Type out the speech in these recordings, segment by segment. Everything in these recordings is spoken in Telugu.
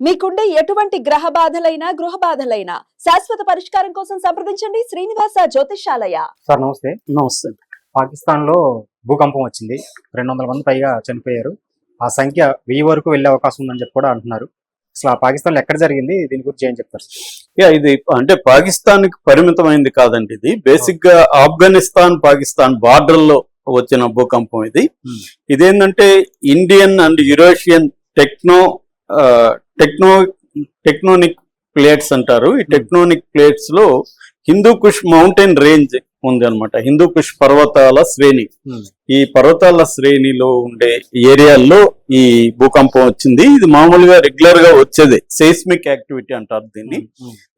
మీకుండే ఎటువంటి గ్రహ బాధలైనా గృహ బాధలైనా శాశ్వత పరిష్కారం కోసం సంప్రదించండి శ్రీనివాస జ్యోతిషాలయ సార్ నమస్తే. నమస్తే. పాకిస్తాన్లో భూకంపం వచ్చింది. రెండు వందల మంది పైగా చనిపోయారు. ఆ సంఖ్య వెయ్యి వరకు వెళ్ళే అవకాశం ఉందని చెప్పి కూడా అంటున్నారు. అసలు ఆ పాకిస్తాన్లో ఎక్కడ జరిగింది? దీని గురించి ఏం చెప్తారు? యా ఇది అంటే పాకిస్తాన్కి పరిమితమైంది కాదండి ఇది. బేసిక్గా ఆఫ్ఘనిస్తాన్ పాకిస్తాన్ బార్డర్లో వచ్చిన భూకంపం ఇది. ఇదేంటంటే Indian and Eurasian techno techno tectonic plates అంటారు. ఈ టెక్నోనిక్ ప్లేట్స్లో హిందూ కుష్ మౌంటైన్ రేంజ్ ఉంది అనమాట హిందూ కుష్ పర్వతాల శ్రేణి. ఈ పర్వతాల శ్రేణిలో ఉండే ఏరియాల్లో ఈ భూకంపం వచ్చింది. ఇది మామూలుగా రెగ్యులర్గా వచ్చేదే. సెismic యాక్టివిటీ అంటారు దీన్ని.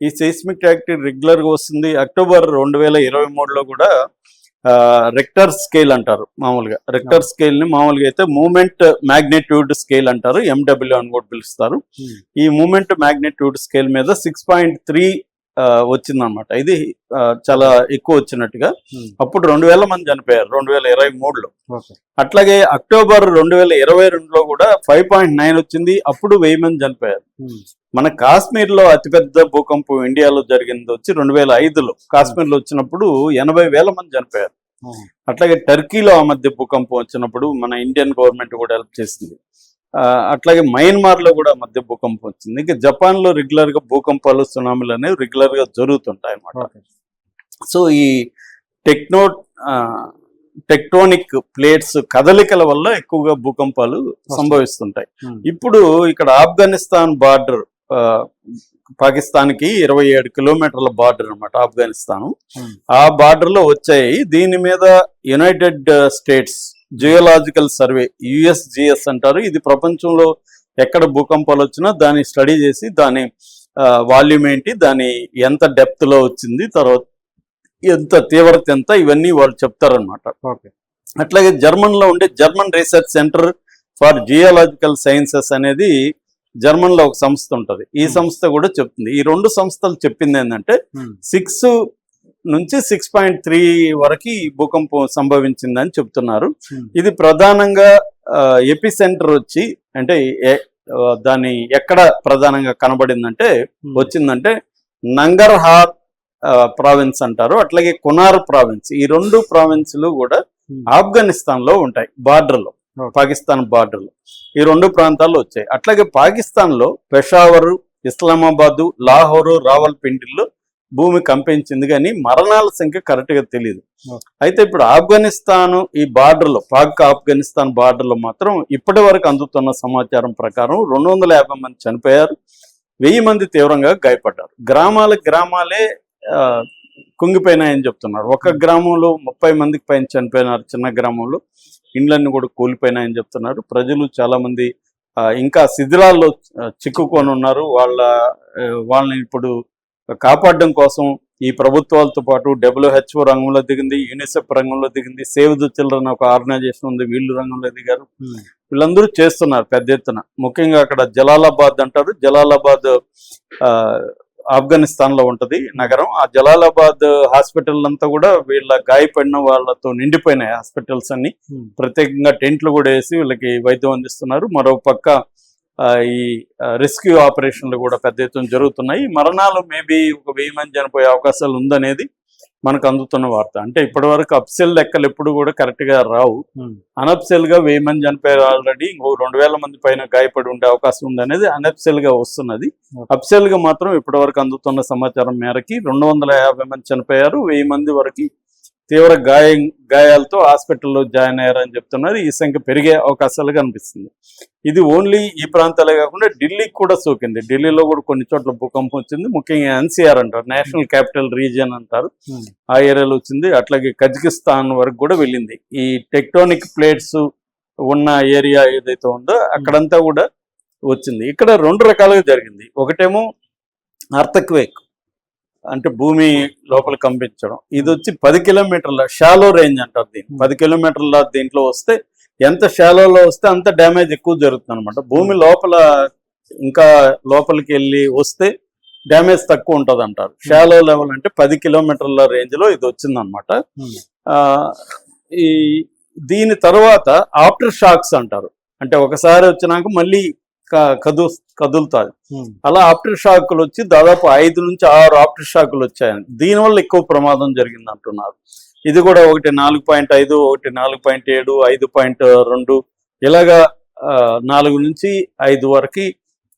ఈ సెismic యాక్టివిటీ రెగ్యులర్గా వస్తుంది. అక్టోబర్ రెండు వేల ఇరవై మూడులో కూడా రెక్టర్ స్కేల్ అంటారు మామూలుగా. రెక్టర్ స్కేల్ని మామూలుగా అయితే మూమెంట్ మ్యాగ్నిట్యూడ్ స్కేల్ అంటారు ఎండబ్ల్యూ అని కూడా పిలుస్తారు. ఈ మూమెంట్ మ్యాగ్నిట్యూడ్ స్కేల్ మీద సిక్స్ పాయింట్ త్రీ వచ్చిందనమాట ఇది చాలా ఎక్కువ వచ్చినట్టుగా. అప్పుడు రెండు వేల మంది చనిపోయారు రెండు వేల ఇరవై మూడులో. అట్లాగే అక్టోబర్ రెండు వేల ఇరవై రెండులో కూడా ఫైవ్ పాయింట్ నైన్ వచ్చింది అప్పుడు వెయ్యి మంది చనిపోయారు. మన కాశ్మీర్లో అతిపెద్ద భూకంపం ఇండియాలో జరిగింది వచ్చి రెండు వేల ఐదులో. కాశ్మీర్లో వచ్చినప్పుడు ఎనభై వేల మంది చనిపోయారు. అట్లాగే టర్కీలో ఆ మధ్య భూకంపం వచ్చినప్పుడు మన ఇండియన్ గవర్నమెంట్ కూడా హెల్ప్ చేసింది. అట్లాగే మయన్మార్లో కూడా మధ్య భూకంపం వచ్చింది. ఇంకా జపాన్లో రెగ్యులర్గా భూకంపాలు సునామీలు అనేవి రెగ్యులర్గా జరుగుతుంటాయి అన్నమాట. సో ఈ టెక్నో టెక్టోనిక్ ప్లేట్స్ కదలికల వల్ల ఎక్కువగా భూకంపాలు సంభవిస్తుంటాయి. Hmm. ఇప్పుడు ఇక్కడ ఆఫ్ఘనిస్తాన్ బార్డర్ పాకిస్తాన్కి ఇరవై ఏడు కిలోమీటర్ల బార్డర్ అన్నమాట ఆఫ్ఘనిస్తాన్. Hmm. ఆ బార్డర్లో వచ్చాయి. దీని మీద United States Geological Survey USGS అంటారు. ఇది ప్రపంచంలో ఎక్కడ భూకంపాలు వచ్చినా దాన్ని స్టడీ చేసి దాని వాల్యూమ్ ఏంటి దాని ఎంత డెప్త్లో వచ్చింది తర్వాత ఎంత తీవ్రత ఎంత ఇవన్నీ వాళ్ళు చెప్తారనమాట ఓకే. అట్లాగే జర్మన్లో ఉండే German research centre for geological sciences అనేది జర్మన్లో ఒక సంస్థ ఉంటది. ఈ. సంస్థ కూడా చెప్తుంది. ఈ రెండు సంస్థలు చెప్పింది ఏంటంటే. సిక్స్ నుంచి సిక్స్ పాయింట్ త్రీ వరకు భూకంపం సంభవించిందని చెప్తున్నారు Hmm. ఇది ప్రధానంగా ఎపి సెంటర్ వచ్చి అంటే దాని ఎక్కడ ప్రధానంగా కనబడిందంటే Hmm. వచ్చిందంటే నంగర్హార్ ప్రావిన్స్ అంటారు అట్లాగే కునార్ ప్రావిన్స్ ఈ రెండు ప్రావిన్స్లు కూడా Hmm. ఆఫ్ఘనిస్తాన్లో ఉంటాయి బార్డర్లో Okay. పాకిస్తాన్ బార్డర్లో ఈ రెండు ప్రాంతాల్లో వచ్చాయి అట్లాగే పాకిస్తాన్లో పెషావర్ ఇస్లామాబాద్ లాహోరు రావల్పిండిలో భూమి కంపించింది కానీ మరణాల సంఖ్య కరెక్ట్గా తెలియదు. అయితే ఇప్పుడు ఆఫ్ఘనిస్తాన్ ఈ బార్డర్లో పాక్ ఆఫ్ఘనిస్తాన్ బార్డర్లో మాత్రం ఇప్పటి వరకు అందుతున్న సమాచారం ప్రకారం రెండు వందల యాభై మంది చనిపోయారు. వెయ్యి మంది తీవ్రంగా గాయపడ్డారు. గ్రామాల గ్రామాలే కుంగిపోయినాయని చెప్తున్నారు. ఒక గ్రామంలో ముప్పై మందికి పైన చనిపోయినారు చిన్న గ్రామంలో. ఇండ్లన్నీ కూడా కూలిపోయినాయని చెప్తున్నారు. ప్రజలు చాలా మంది ఆ, ఇంకా శిథిలాల్లో చిక్కుకొని ఉన్నారు. వాళ్ళ వాళ్ళని ఇప్పుడు కాపాడడం కోసం ఈ ప్రభుత్వాలతో పాటు డబ్ల్యూహెచ్ఓ రంగంలో దిగింది యూనిసెఫ్ రంగంలో దిగింది సేవ్ ద చిల్డ్రన్ ఒక ఆర్గనైజేషన్ ఉంది వీళ్ళు రంగంలో దిగారు. Hmm. వీళ్ళందరూ చేస్తున్నారు పెద్ద ఎత్తున. ముఖ్యంగా అక్కడ జలాలాబాద్ అంటారు. జలాలాబాద్ ఆ, ఆఫ్ఘనిస్తాన్లో ఉంటది నగరం. ఆ జలాలాబాద్ హాస్పిటల్ అంతా కూడా వీళ్ళ గాయపడిన వాళ్ళతో నిండిపోయినాయి హాస్పిటల్స్ అన్ని. Hmm. ప్రత్యేకంగా టెంట్లు కూడా వేసి వీళ్ళకి వైద్యం అందిస్తున్నారు. మరో పక్క ఈ రెస్క్యూ ఆపరేషన్లు కూడా పెద్ద ఎత్తున జరుగుతున్నాయి. మరణాలు మేబీ ఒక వెయ్యి మంది చనిపోయే అవకాశాలు ఉందనేది మనకు అందుతున్న వార్త. అంటే ఇప్పటి వరకు అప్సెల్ లెక్కలు ఎప్పుడు కూడా కరెక్ట్గా రావు. అనప్సెల్గా వెయ్యి మంది చనిపోయారు ఆల్రెడీ ఇంకో రెండు వేల మంది పైన గాయపడి ఉండే అవకాశం ఉందనేది అనప్సెల్గా వస్తున్నది. అప్సెల్గా మాత్రం ఇప్పటి వరకు అందుతున్న సమాచారం మేరకి రెండు వందల యాభై మంది చనిపోయారు. వెయ్యి మంది వరకు తీవ్ర గాయం గాయాలతో హాస్పిటల్లో జాయిన్ అయ్యారని చెప్తున్నారు. ఈ సంఖ్య పెరిగే అవకాశాలు కనిపిస్తుంది. ఇది ఓన్లీ ఈ ప్రాంతాలే కాకుండా ఢిల్లీకి కూడా సోకింది. ఢిల్లీలో కూడా కొన్ని చోట్ల భూకంపం వచ్చింది. ముఖ్యంగా ఎన్సీఆర్ అంటారు. నేషనల్ క్యాపిటల్ రీజియన్ అంటారు. ఆ ఏరియాలో వచ్చింది. అట్లాగే కజకిస్తాన్ వరకు కూడా వెళ్ళింది. ఈ టెక్టోనిక్ ప్లేట్స్ ఉన్న ఏరియా ఏదైతే ఉందో అక్కడంతా కూడా వచ్చింది. ఇక్కడ రెండు రకాలుగా జరిగింది. ఒకటేమో అర్థక్వేక్ అంటే భూమి లోపల కంపించడం. ఇది వచ్చి పది కిలోమీటర్ల షాలో రేంజ్ అంటారు దీన్ని. పది కిలోమీటర్ల దీంట్లో వస్తే ఎంత షాలోలో వస్తే అంత డ్యామేజ్ ఎక్కువ జరుగుతుంది అనమాట భూమి లోపల ఇంకా లోపలికి వెళ్ళి వస్తే డ్యామేజ్ తక్కువ ఉంటది అంటారు షాలో లెవెల్ అంటే పది కిలోమీటర్ల రేంజ్లో ఇది వచ్చిందనమాట. ఆ, ఈ దీని తర్వాత ఆఫ్టర్ షాక్స్ అంటారు. అంటే ఒకసారి వచ్చినాక మళ్ళీ కదు కదులుతాయి. ఉమ్, అలా ఆఫ్టర్ షాకులు వచ్చి దాదాపు ఐదు నుంచి ఆరు ఆఫ్టర్ షాకులు వచ్చాయని. దీనివల్ల ఎక్కువ ప్రమాదం జరిగింది అంటున్నారు ఇది కూడా ఒకటి నాలుగు పాయింట్ ఐదు ఒకటి నాలుగు పాయింట్ ఏడు ఐదు పాయింట్ రెండు ఇలాగా నాలుగు నుంచి ఐదు వరకు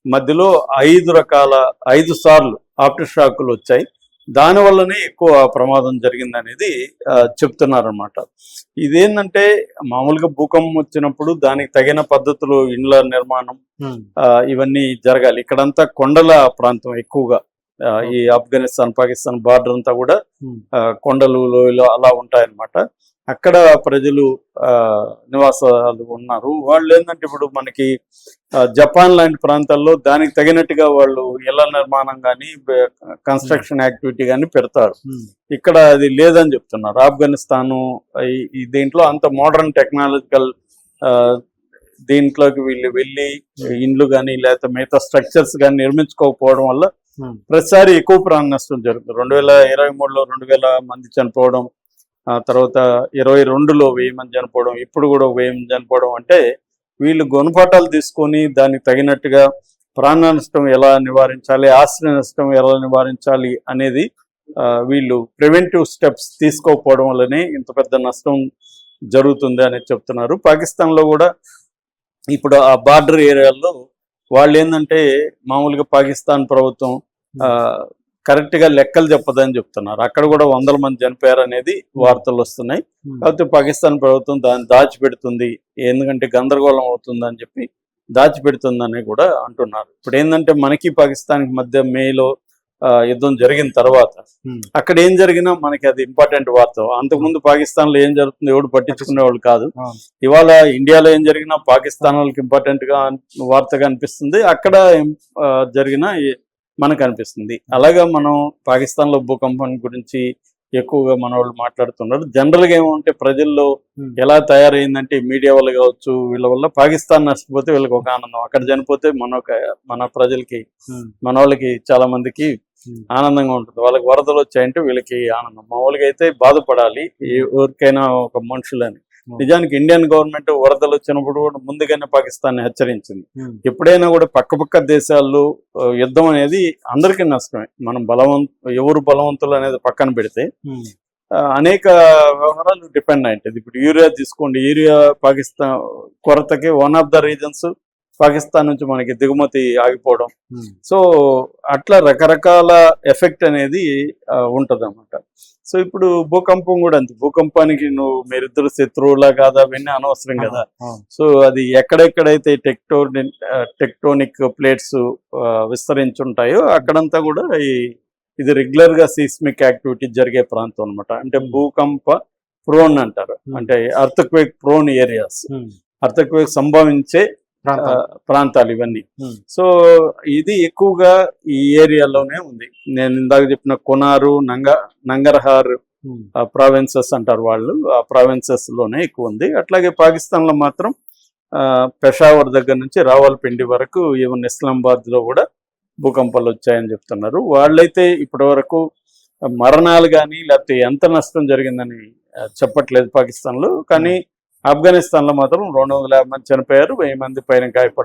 మధ్యలో ఐదు రకాల ఐదు సార్లు ఆఫ్టర్ షాకులు వచ్చాయి. దానివల్లనే ఎక్కువ ప్రమాదం జరిగింది అనేది చెప్తున్నారనమాట ఇదేంటంటే మామూలుగా భూకంపం వచ్చినప్పుడు దానికి తగిన పద్ధతులు ఇండ్ల నిర్మాణం ఇవన్నీ జరగాలి. ఇక్కడంతా కొండల ప్రాంతం ఎక్కువగా. ఈ ఆఫ్ఘనిస్తాన్ పాకిస్తాన్ బార్డర్ అంతా కూడా కొండలు లోయలు అలా ఉంటాయన్నమాట. అక్కడ ప్రజలు ఆ, నివాసాలు ఉన్నారు. వాళ్ళు ఏంటంటే ఇప్పుడు మనకి జపాన్ లాంటి ప్రాంతాల్లో దానికి తగినట్టుగా వాళ్ళు ఇళ్ళ నిర్మాణం కానీ కన్స్ట్రక్షన్ యాక్టివిటీ కానీ పెడతారు. ఇక్కడ అది లేదని చెప్తున్నారు. ఆఫ్ఘనిస్తాను ఈ- దీంట్లో అంత మోడర్న్ టెక్నాలజికల్ దీంట్లోకి వీళ్ళు వెళ్ళి ఇండ్లు కానీ లేకపోతే మిగతా స్ట్రక్చర్స్ కానీ నిర్మించుకోకపోవడం వల్ల Hmm. ప్రతిసారి ఎక్కువ ప్రాణ నష్టం జరుగుతుంది. రెండు వేల ఇరవై మూడులో రెండు వేల మంది చనిపోవడం ఆ తర్వాత ఇరవై రెండులో వెయ్యి మంది చనిపోవడం ఇప్పుడు కూడా వెయ్యి మంది చనిపోవడం అంటే వీళ్ళు గుణపాఠాలు తీసుకొని దానికి తగినట్టుగా ప్రాణ నష్టం ఎలా నివారించాలి ఆస్తి నష్టం ఎలా నివారించాలి అనేది ఆ, వీళ్ళు ప్రివెంటివ్ స్టెప్స్ తీసుకోకపోవడం వల్లనే ఇంత పెద్ద నష్టం జరుగుతుంది అని చెప్తున్నారు. పాకిస్తాన్లో కూడా ఇప్పుడు ఆ బార్డర్ ఏరియాల్లో వాళ్ళు ఏంటంటే మామూలుగా పాకిస్తాన్ ప్రభుత్వం కరెక్ట్గా లెక్కలు చెప్పదని చెప్తున్నారు. అక్కడ కూడా వందల మంది చనిపోయారు అనేది వార్తలు వస్తున్నాయి. కాకపోతే పాకిస్తాన్ ప్రభుత్వం దాన్ని దాచిపెడుతుంది. ఎందుకంటే గందరగోళం అవుతుంది అని చెప్పి దాచిపెడుతుందని కూడా అంటున్నారు. ఇప్పుడు ఏంటంటే మనకి పాకిస్తాన్కి మధ్య మేలో ఆ, యుద్ధం జరిగిన తర్వాత అక్కడ ఏం జరిగినా మనకి అది ఇంపార్టెంట్ వార్త. అంతకుముందు పాకిస్తాన్లో ఏం జరుగుతుందో ఎవడు పట్టించుకునే వాళ్ళు కాదు. ఇవాళ ఇండియాలో ఏం జరిగినా పాకిస్తాన్ వాళ్ళకి ఇంపార్టెంట్గా వార్తగా అనిపిస్తుంది. అక్కడ జరిగినా మనకు అనిపిస్తుంది అలాగా మనం పాకిస్తాన్లో భూకంపం గురించి ఎక్కువగా మన వాళ్ళు మాట్లాడుతున్నారు. జనరల్గా ఏమంటే ప్రజల్లో ఎలా తయారైందంటే మీడియా వల్ల కావచ్చు వీళ్ళ వల్ల పాకిస్తాన్ నష్టపోతే వీళ్ళకి ఒక ఆనందం అక్కడ చనిపోతే మన మన ప్రజలకి మన వాళ్ళకి చాలా మందికి ఆనందంగా ఉంటుంది. వాళ్ళకి వరదలు వచ్చాయంటే వీళ్ళకి ఆనందం. మామూలుగా అయితే బాధపడాలి. ఎవరికైనా ఒక మనుషులని నిజానికి ఇండియన్ గవర్నమెంట్ వరదలు వచ్చినప్పుడు కూడా ముందుగానే పాకిస్తాన్ హెచ్చరించింది. ఎప్పుడైనా కూడా పక్కపక్క దేశాల్లో యుద్ధం అనేది అందరికీ నష్టమే. మనం బలవంత ఎవరు బలవంతులు అనేది పక్కన పెడితే అనేక వ్యవహారాలు డిపెండ్ అయింటది ఇప్పుడు యూరియా తీసుకోండి. Urea Pakistan కొరతకి one of the reasons Pakistan నుంచి మనకి దిగుమతి ఆగిపోవడం. సో అట్లా రకరకాల ఎఫెక్ట్ అనేది ఉంటది అనమాట సో ఇప్పుడు భూకంపం కూడా అంతే భూకంపానికి నువ్వు మీరిద్దరు శత్రువులా కాదా అవన్నీ అనవసరం కదా. సో అది ఎక్కడెక్కడైతే టెక్టోనిక్ టెక్టోనిక్ ప్లేట్స్ విస్తరించుంటాయో అక్కడంతా కూడా ఈ ఇది రెగ్యులర్గా సీస్మిక్ యాక్టివిటీ జరిగే ప్రాంతం అన్నమాట అంటే. భూకంప ప్రోన్ అంటారు. అంటే అర్థక్వేక్ ప్రోన్ ఏరియాస్ అర్థక్వేక్ సంభవించే ప్రాంతాలు. ఇవన్నీ. సో ఇది ఎక్కువగా ఈ ఏరియాలోనే ఉంది. నేను ఇందాక చెప్పిన కొనారు నంగ నంగర్హార్ ప్రావిన్సెస్ అంటారు వాళ్ళు. ఆ ప్రావిన్సెస్లోనే ఎక్కువ ఉంది. అట్లాగే పాకిస్తాన్లో మాత్రం ఆ, పెషావర్ దగ్గర నుంచి రావల్పిండి వరకు ఈవెన్ ఇస్లామాబాద్లో కూడా భూకంపాలు వచ్చాయని చెప్తున్నారు. వాళ్ళైతే ఇప్పటి వరకు మరణాలు కానీ లేకపోతే ఎంత నష్టం జరిగిందని చెప్పట్లేదు పాకిస్తాన్లో కానీ ఆఫ్ఘనిస్తాన్లో మాత్రం రెండు వందల యాభై మంది చనిపోయారు వెయ్యి మంది పైన గాయపడ్డారు